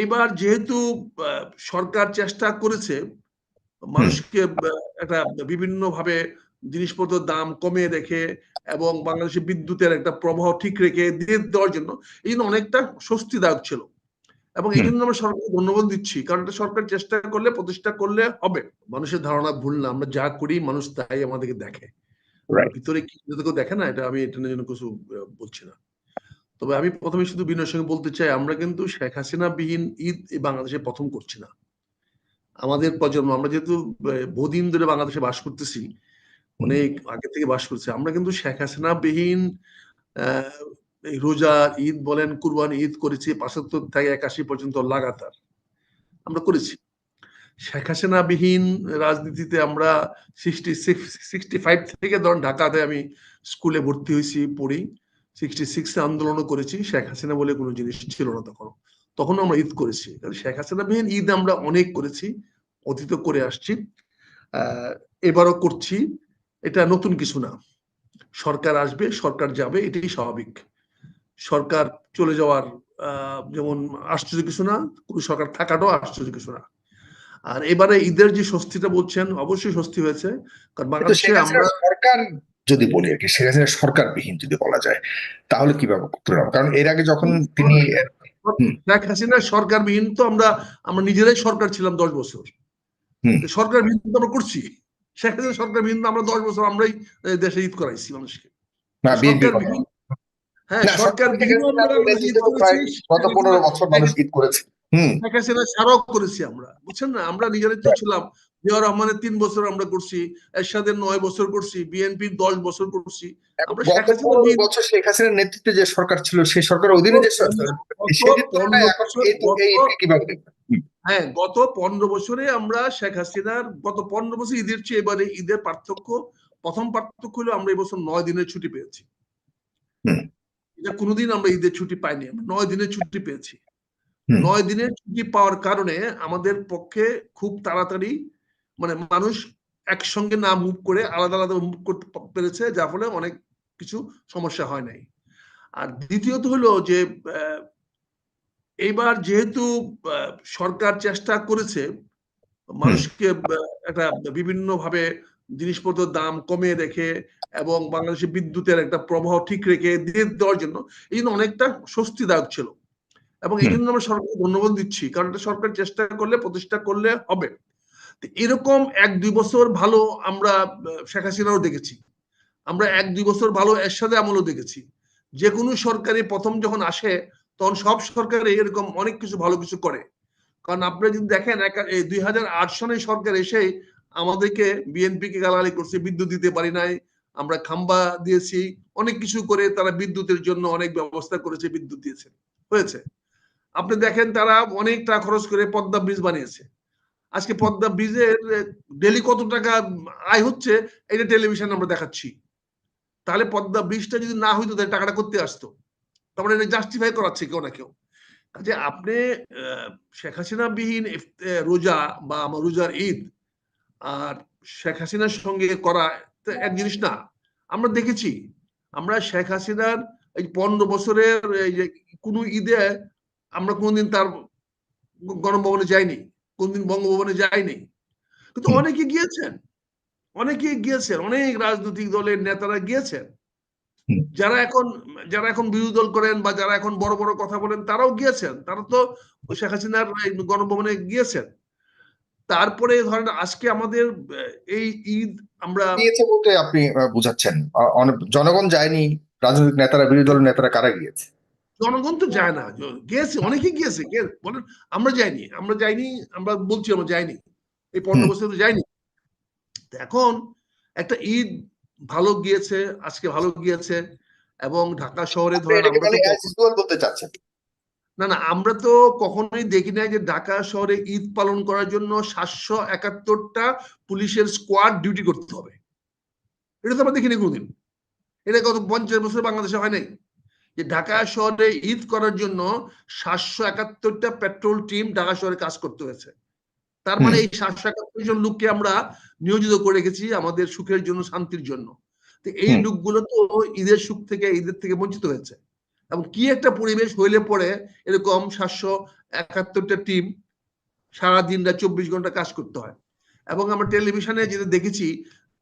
এইবার যেহেতু সরকার চেষ্টা করেছে মানুষকে একটা বিভিন্ন ভাবে জিনিসপত্রের দাম কমিয়ে রেখে এবং বাংলাদেশে বিদ্যুতের একটা প্রবাহ ঠিক রেখে দিয়ে দেওয়ার জন্য এই জন্য অনেকটা স্বস্তিদায়ক ছিল। এবং এই জন্য আমরা সরকারকে ধন্যবাদ দিচ্ছি কারণ এটা সরকার চেষ্টা করলে প্রতিষ্ঠা করলে হবে। মানুষের ধারণা ভুল না আমরা যা করি মানুষ তাই আমাদেরকে দেখে। ভিতরে কি কেউ দেখে না এটা আমি এটা জন্য কিছু বলছি না। তবে আমি প্রথমে শুধু বিনয়ের সঙ্গে বলতে চাই, আমরা কিন্তু শেখ হাসিনা বিহীন ঈদ বাংলাদেশে প্রথম করছি না। আমাদের প্রজন্ম, আমরা যেহেতু বহুদিন ধরে বাংলাদেশে বাস করতেছি, অনেক আগে থেকে বাস করছি, আমরা কিন্তু শেখ হাসিনা বিহীন রোজা, ঈদ বলেন, কুরবান ঈদ করেছি, পাঁচাত্তর থেকে একাশি পর্যন্ত লাগাতার আমরা করেছি। শেখ হাসিনা বিহীন রাজনীতিতে আমরা সিক্সটি সিক্স সিক্সটি ফাইভ থেকে ধরুন ঢাকাতে আমি স্কুলে ভর্তি হয়েছি, পড়ি। সিক্সটি সিক্সে আন্দোলনও করেছি শেখ হাসিনা বলে কোনো জিনিস ছিল না তখন। তখন আমরা ঈদ করেছি। কারণ শেখ হাসিনা বিহীন ঈদ আমরা অনেক করেছি অতীত করে আসছি। এবারও করছি। এটা নতুন কিছু না। সরকার আসবে সরকার যাবে এটাই স্বাভাবিক। সরকার চলে যাওয়ার আহ, যেমন আশ্চর্য কিছু না কোনো সরকার থাকাটাও আশ্চর্য কিছু না। আর এবারে ঈদের যে স্বস্তিটা বলছেন অবশ্যই স্বস্তি হয়েছে। কারণ বাংলাদেশে আমরা সরকার যদি বলি আর কি শেখ সরকারবিহীন যদি বলা যায় তাহলে কীভাবে তুলনা কারণ এর আগে যখন তিনি শেখ হাসিনা সরকারবিহীন তো আমরা আমরা নিজেরাই সরকার ছিলাম দশ বছর। সরকারবিহীন তো আমরা করছি। শেখ হাসিনা সরকারবিহীন আমরা দশ বছর আমরাই দেশে ঈদ করাইছি মানুষকে। হ্যাঁ করেছি। গত পনেরো বছর মানুষ ঈদ করেছে। শেখ হাসিনা ছাড়াও করেছি আমরা। বুঝছেন না? আমরা নিজেরাই তো ছিলাম। জিয়া রহমানের তিন বছর আমরা করছি এরশাদের নয় বছর করছি বিএনপির দশ বছর করছি। আমরা গত পনেরো বছর শেখ হাসিনার নেতৃত্বে যে সরকার ছিল সেই সরকারের অধীনে যে সরকার হ্যাঁ গত পনেরো বছরে আমরা শেখ হাসিনার গত পনেরো বছর ঈদের চেয়ে এবারে ঈদের পার্থক্য প্রথম পার্থক্য হলো আমরা এবছর নয় দিনের ছুটি পেয়েছি। এটা কোনোদিন আমরা ঈদের ছুটি পাইনি আমরা নয় দিনের ছুটি পেয়েছি। নয় দিনের ছুটি পাওয়ার কারণে আমাদের পক্ষে খুব তাড়াতাড়ি মানে মানুষ একসঙ্গে না মুভ করে আলাদা আলাদা মুভ করতে পেরেছে যার ফলে অনেক কিছু সমস্যা হয় নাই। আর দ্বিতীয়ত হলো যে এইবার যেহেতু আহ, সরকার চেষ্টা করেছে মানুষকে একটা বিভিন্ন ভাবে জিনিসপত্রের দাম কমিয়ে রেখে এবং বাংলাদেশে বিদ্যুতের একটা প্রবাহ ঠিক রেখে দিয়ে দেওয়ার জন্য এই জন্য অনেকটা স্বস্তিদায়ক ছিল। এবং এই জন্য আমরা সরকারকে ধন্যবাদ দিচ্ছি কারণ এটা সরকার চেষ্টা করলে প্রতিষ্ঠা করলে হবে। এরকম এক দুই বছর ভালো আমরা শেখ হাসিনাও দেখেছি। আমরা এক দুই বছর ভালো এরশাদে আমলও দেখেছি। যে কোনো সরকারি প্রথম যখন আসে তখন সব সরকারে এরকম অনেক কিছু ভালো কিছু করে। কারণ আপনারা যদি দেখেন দুই হাজার আট সনে সরকার এসে আমাদেরকে বিএনপি কে গালাগালি করছে বিদ্যুৎ দিতে পারি নাই আমরা খাম্বা দিয়েছি অনেক কিছু করে তারা বিদ্যুতের জন্য অনেক ব্যবস্থা করেছে বিদ্যুৎ দিয়েছে। হয়েছে। আপনি দেখেন তারা অনেক টাকা খরচ করে পদ্মা ব্রিজ বানিয়েছে। আজকে পদ্মা ব্রিজের ডেলি কত টাকা আয় হচ্ছে, এটা টেলিভিশন আমরা দেখাচ্ছি। তাহলে পদ্মা ব্রিজটা যদি না হইতো, তাহলে টাকাটা করতে আসতো? তারপরে এটা জাস্টিফাই করাচ্ছে কেউ না কেউ। যে আপনি শেখ হাসিনা বিহীন রোজা বা আমার রোজার ঈদ আর শেখ হাসিনার সঙ্গে করা এক জিনিস না। আমরা দেখেছি, আমরা শেখ হাসিনার এই পনেরো বছরের, এই যে কোনো ঈদে আমরা কোনদিন তার গণভবনে যাইনি কোনদিন বঙ্গভবনে যাইনি। কিন্তু। অনেকে গিয়েছেন অনেকে গিয়েছেন অনেক রাজনৈতিক দলের নেতারা গিয়েছেন। যারা এখন যারা এখন বিরোধী দল করেন বা যারা এখন বড় বড় কথা বলেন তারাও গিয়েছেন। তারা তো শেখ হাসিনার গণভবনে গিয়েছেন। তারপরে ধরেন আজকে আমাদের এই ঈদ আমরা গিয়েছে বলতে আপনি বুঝাচ্ছেন। জনগণ যায়নি রাজনৈতিক নেতারা বিরোধী দলের নেতারা কারা গিয়েছে? জনগণ তো যায় না। গিয়েছে অনেকে গিয়েছে বলেন আমরা যাইনি আমরা যাইনি আমরা বলছি আমরা যাইনি। এই পনেরো। বছর তো যাইনি। এখন একটা ঈদ ভালো গিয়েছে আজকে ভালো গিয়েছে এবং ঢাকা শহরে ধরেন বলতে চাচ্ছেন। না না আমরা তো কখনোই দেখি নাই যে ঢাকা শহরে ঈদ পালন করার জন্য সাতশো একাত্তরটা পুলিশের স্কোয়াড ডিউটি করতে হবে। এটা তো আমরা দেখিনি কোনোদিন। এটা গত পঞ্চাশ বছর বাংলাদেশে হয় নাই। যে ঢাকা শহরে ঈদ করার জন্য সাতশো একাত্তরটা পেট্রোল টিম ঢাকা শহরে কাজ করতে হয়েছে। তার মানে এই সাতশো একাত্তর জন লোককে আমরা নিয়োজিত করে রেখেছি আমাদের সুখের জন্য শান্তির জন্য। তো এই লোকগুলো তো ঈদের সুখ থেকে ঈদের থেকে বঞ্চিত হয়েছে। এবং কি একটা পরিবেশ হইলে পরে এরকম সাতশো একাত্তরটা টিম সারা দিন চব্বিশ ঘণ্টা কাজ করতে হয়। এবং আমরা টেলিভিশনে যেটা দেখেছি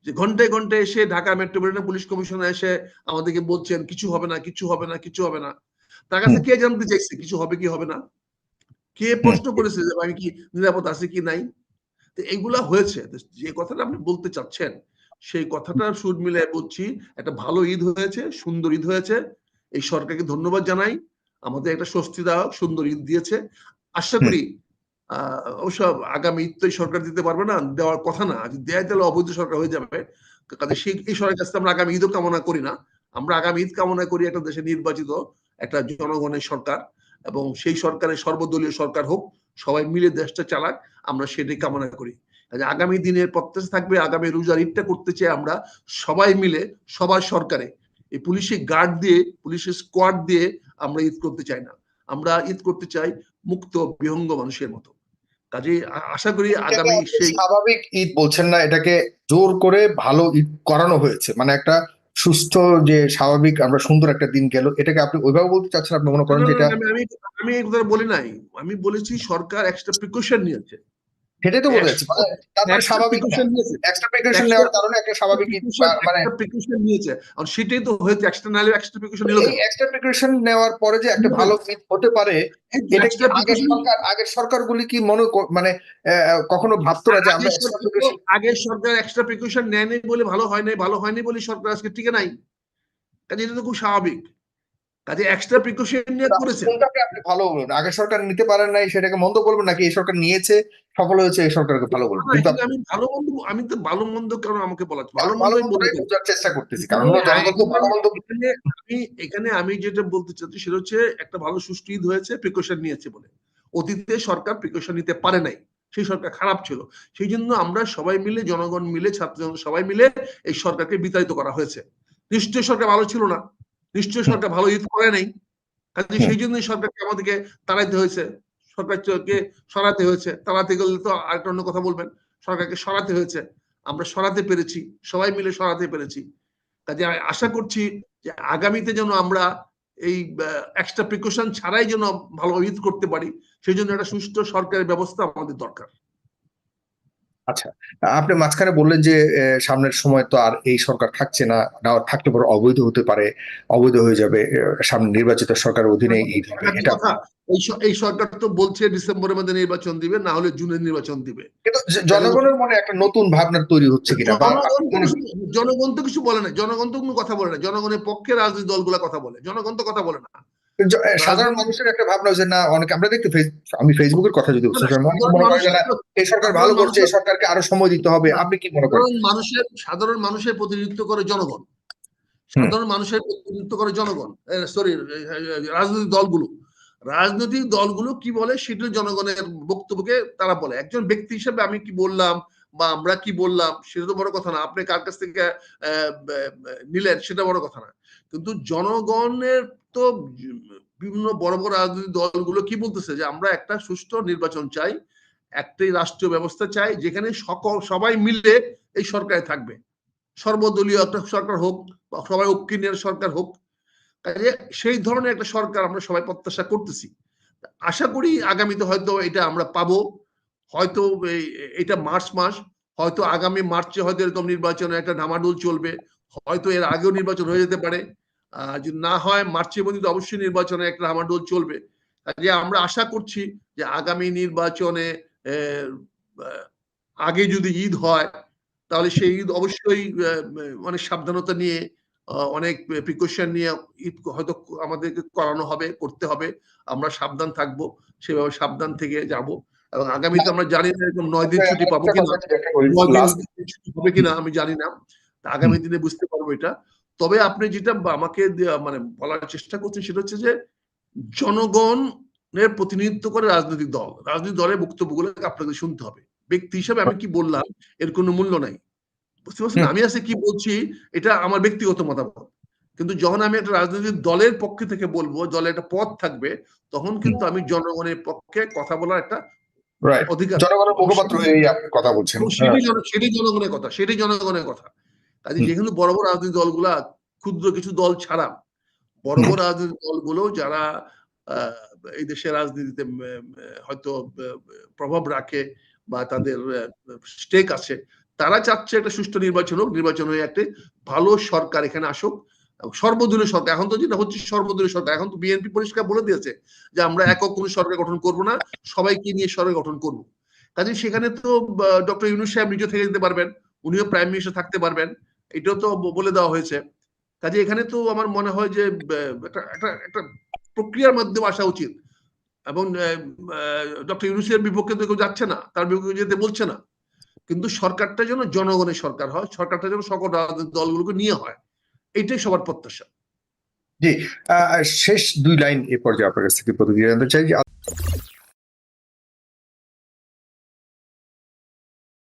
যে ঘন্টায় ঘন্টায় এসে ঢাকা মেট্রোপলিটন পুলিশ কমিশনার এসে আমাদেরকে বলছেন কিছু হবে না কিছু হবে না কিছু হবে না। তার কাছে কে জানতে চাইছে কিছু হবে কি হবে না? কে প্রশ্ন করেছে যে আমি কি নিরাপদ আছে কি নাই? তো এইগুলা হয়েছে। যে কথাটা আপনি বলতে চাচ্ছেন সেই কথাটা সুর মিলে বলছি একটা ভালো ঈদ হয়েছে সুন্দর ঈদ হয়েছে। এই সরকারকে ধন্যবাদ জানাই। আমাদের একটা স্বস্তিদায়ক সুন্দর ঈদ দিয়েছে। আশা করি অবশ্য আগামী তো সরকার দিতে পারবে না, দেওয়ার কথা না। দেয়, তাহলে অবৈধ সরকার হয়ে যাবে। কাজে সেই, এই সরকারের কাছে আমরা আগামী ঈদও কামনা করি না। আমরা আগামী ঈদ কামনা করি একটা দেশে নির্বাচিত একটা জনগণের সরকার এবং সেই সরকারের সর্বদলীয় সরকার হোক, সবাই মিলে দেশটা চালাক, আমরা সেটাই কামনা করি। আগামী দিনের প্রত্যাশা থাকবে, আগামী রোজার ঈদটা করতে চাই আমরা সবাই মিলে, সবার সরকারে, এই পুলিশের গার্ড দিয়ে পুলিশের স্কোয়াড দিয়ে আমরা ঈদ করতে চাই না। আমরা ঈদ করতে চাই মুক্ত, বিহঙ্গ মানুষের মতো। কাজে আশা করি আগামী সেই স্বাভাবিক ঈদ বলছেন না এটাকে জোর করে ভালো ঈদ করানো হয়েছে। মানে একটা সুস্থ যে স্বাভাবিক আমরা সুন্দর একটা দিন গেল এটাকে আপনি ওইভাবে বলতে চাচ্ছেন আপনি মনে করেন না, যে না, এটা না, আমি আমি- বলি নাই। আমি বলেছি সরকার এক্সট্রা প্রিকশন নিয়েছে। সেটাই তো বলে যাচ্ছি মানে তারপরে স্বাভাবিক এক্সট্রা প্রিকশন নেওয়ার কারণে একটা স্বাভাবিক মানে precaution নিয়েছে। আর সেটাই তো হয়েছে এক্সট্রা নালে এক্সট্রা প্রিকশন নিল এক্সট্রা প্রিকশন নেওয়ার পরে যে একটা ভালো ঈদ হতে পারে এটা কি আগের সরকার আগের সরকারগুলি কি মনে মানে কখনো ভাবতো না যে আমরা আগের সরকার এক্সট্রা প্রিকশন নেয়নি বলে ভালো হয় নাই ভালো হয়নি বলে সরকার আজকে টিকে নাই। কাজে এটা তো খুব স্বাভাবিক। কাজে এক্সট্রা প্রিকশন নিয়ে করেছে কোনটাকে আপনি ভালো বলবেন? আগের সরকার নিতে পারেন নাই সেটাকে মন্দ বলবেন নাকি? এই সরকার নিয়েছে সফল হয়েছে এই সরকারকে ভালো বলবেন। আমি ভালো মন্দ আমি তো ভালো মন্দ কারণ আমাকে বলা ভালো বলতে বোঝার চেষ্টা করতেছি কারণ ভালো মন্দ আমি এখানে আমি যেটা বলতে চাচ্ছি সেটা হচ্ছে একটা ভালো সুষ্ঠু ঈদ হয়েছে প্রিকশন নিয়েছে বলে। অতীতে সরকার প্রিকশন নিতে পারে নাই সেই সরকার খারাপ ছিল। সেই জন্য আমরা সবাই মিলে জনগণ মিলে ছাত্র সবাই মিলে এই সরকারকে বিতাড়িত করা হয়েছে। নিশ্চয় সরকার ভালো ছিল না। নিশ্চয় সরকার ভালো ঈদ করে নাই। কাজে সেই জন্যই সরকারকে আমাদেরকে তাড়াইতে হয়েছে। সরকারকে সরাতে হয়েছে। তাড়াতে গেলে তো আরেকটা অন্য কথা বলবেন। সরকারকে সরাতে হয়েছে। আমরা সরাতে পেরেছি। সবাই মিলে সরাতে পেরেছি। কাজে আমি আশা করছি যে আগামীতে যেন আমরা এই এক্সট্রা প্রিকশন ছাড়াই যেন ভালো ঈদ করতে পারি। সেই জন্য একটা সুষ্ঠু সরকারের ব্যবস্থা আমাদের দরকার। আপনি মাঝখানে বললেন যে সামনের সময় তো আর এই সরকার থাকছে না না থাকলে পরে অবৈধ হতে পারে অবৈধ হয়ে যাবে সামনে নির্বাচিত সরকারের অধীনে এই এটা এই সরকার তো বলছে ডিসেম্বরের মধ্যে নির্বাচন দিবে না হলে জুনের নির্বাচন দিবে। কিন্তু জনগণের মনে একটা নতুন ভাবনার তৈরি হচ্ছে কিনা? জনগণ তো কিছু- বলে না জনগণ তো কোনো কথা বলে না জনগণের পক্ষে রাজনৈতিক দলগুলা কথা বলে জনগণ তো কথা বলে না। সাধারণ মানুষের একটা ভাবনা হচ্ছে না অনেকে আমরা দেখতে আমি ফেসবুকের কথা যদি এই সরকার ভালো করছে এই সরকারকে আরও সময় দিতে হবে আপনি কি মনে করেন? মানুষের সাধারণ মানুষের প্রতিনিধিত্ব করে জনগণ। সাধারণ মানুষের প্রতিনিধিত্ব করে জনগণ। সরি রাজনৈতিক দলগুলো। রাজনৈতিক দলগুলো কি বলে সেটা জনগণের বক্তব্যকে তারা বলে। একজন ব্যক্তি হিসেবে আমি কি বললাম বা আমরা কি বললাম, সেটা তো বড় কথা না। আপনি কার কাছ থেকে নিলেন সেটা বড় কথা না। কিন্তু জনগণের তো বিভিন্ন বড় বড় রাজনৈতিক দলগুলো কি বলতেছে যে, আমরা একটা সুষ্ঠু নির্বাচন চাই, একটাই রাষ্ট্রীয় ব্যবস্থা চাই, যেখানে সকল, সবাই মিলে এই সরকারে থাকবে। সর্বদলীয় একটা সরকার হোক বা সবাই ঐক্যের সরকার হোক। কাজে সেই ধরনের একটা সরকার আমরা সবাই প্রত্যাশা করতেছি। আশা করি আগামীতে হয়তো এটা আমরা পাবো। হয়তো এটা মার্চ মাস, হয়তো আগামী মার্চে হয়তো এরকম নির্বাচনের একটা ধামাডোল চলবে, হয়তো এর আগেও নির্বাচন হয়ে যেতে পারে। যদি না হয় মার্চের মধ্যে তো অবশ্যই নির্বাচনে একটা ধামাডোল চলবে। কাজে আমরা আশা করছি যে আগামী নির্বাচনে আগে যদি ঈদ হয়, তাহলে সেই ঈদ অবশ্যই অনেক সাবধানতা নিয়ে অনেক প্রিকশন নিয়ে ঈদ হয়তো আমাদেরকে করানো হবে, করতে হবে। আমরা সাবধান থাকব, সেভাবে সাবধান থেকে যাব। এবং আগামীতে আমরা জানি না এরকম নয় দিন ছুটি পাবো কিনা ছুটি হবে কিনা আমি জানি না। আগামী দিনে বুঝতে পারব এটা। তবে আপনি যেটা আমাকে মানে বলার চেষ্টা করছেন সেটা হচ্ছে যে জনগণের প্রতিনিধিত্ব করে রাজনৈতিক দল। রাজনৈতিক দলের বক্তব্যগুলো আপনাকে শুনতে হবে। ব্যক্তি হিসাবে আমি কি বললাম এর কোনো মূল্য নাই। বুঝতে পারছেন? আমি আজকে কি বলছি এটা আমার ব্যক্তিগত মতামত। কিন্তু যখন আমি একটা রাজনৈতিক দলের পক্ষে থেকে বলব দলের একটা পথ থাকবে তখন কিন্তু আমি জনগণের পক্ষে কথা বলার একটা অধিকার জনগণের মুখপাত্র হয়ে কথা বলছেন। সেটাই সেটাই জনগণের কথা সেটাই জনগণের কথা। কাজে যেখানে বড় বড় রাজনৈতিক দলগুলা ক্ষুদ্র কিছু দল ছাড়া বড় বড় রাজনৈতিক দলগুলো যারা আহ, এই দেশের রাজনীতিতে হয়তো প্রভাব রাখে বা তাদের স্টেক আছে তারা চাচ্ছে একটা সুষ্ঠু নির্বাচন হোক নির্বাচন হয়ে একটি ভালো সরকার এখানে আসুক। সর্বদলীয় সরকার, এখন তো যেটা হচ্ছে সর্বদলীয় সরকার, এখন তো বিএনপি পরিষ্কার বলে দিয়েছে যে আমরা একক কোনো সরকার গঠন করব না, সবাইকে নিয়ে সরকার গঠন করব। কাজে সেখানে তো ডক্টর ইউনুস সাহেব নিজে থেকে যেতে পারবেন, উনিও প্রাইম মিনিস্টার থাকতে পারবেন, এটাও তো বলে দেওয়া হয়েছে। কাজে এখানে তো আমার মনে হয় যে একটা একটা প্রক্রিয়ার মাধ্যমে আসা উচিত। এবং ডক্টর ইউনুসের বিপক্ষে তো কেউ যাচ্ছে না, তার বিপক্ষে যেতে বলছে না। কিন্তু সরকারটা যেন জনগণের সরকার হয়, সরকারটা যেন সকল রাজনৈতিক দলগুলোকে নিয়ে হয়। এটাই সবার প্রত্যাশা। জি শেষ দুই লাইন এ পর্যায়ে আপনার কাছ থেকে প্রতিক্রিয়া জানতে চাই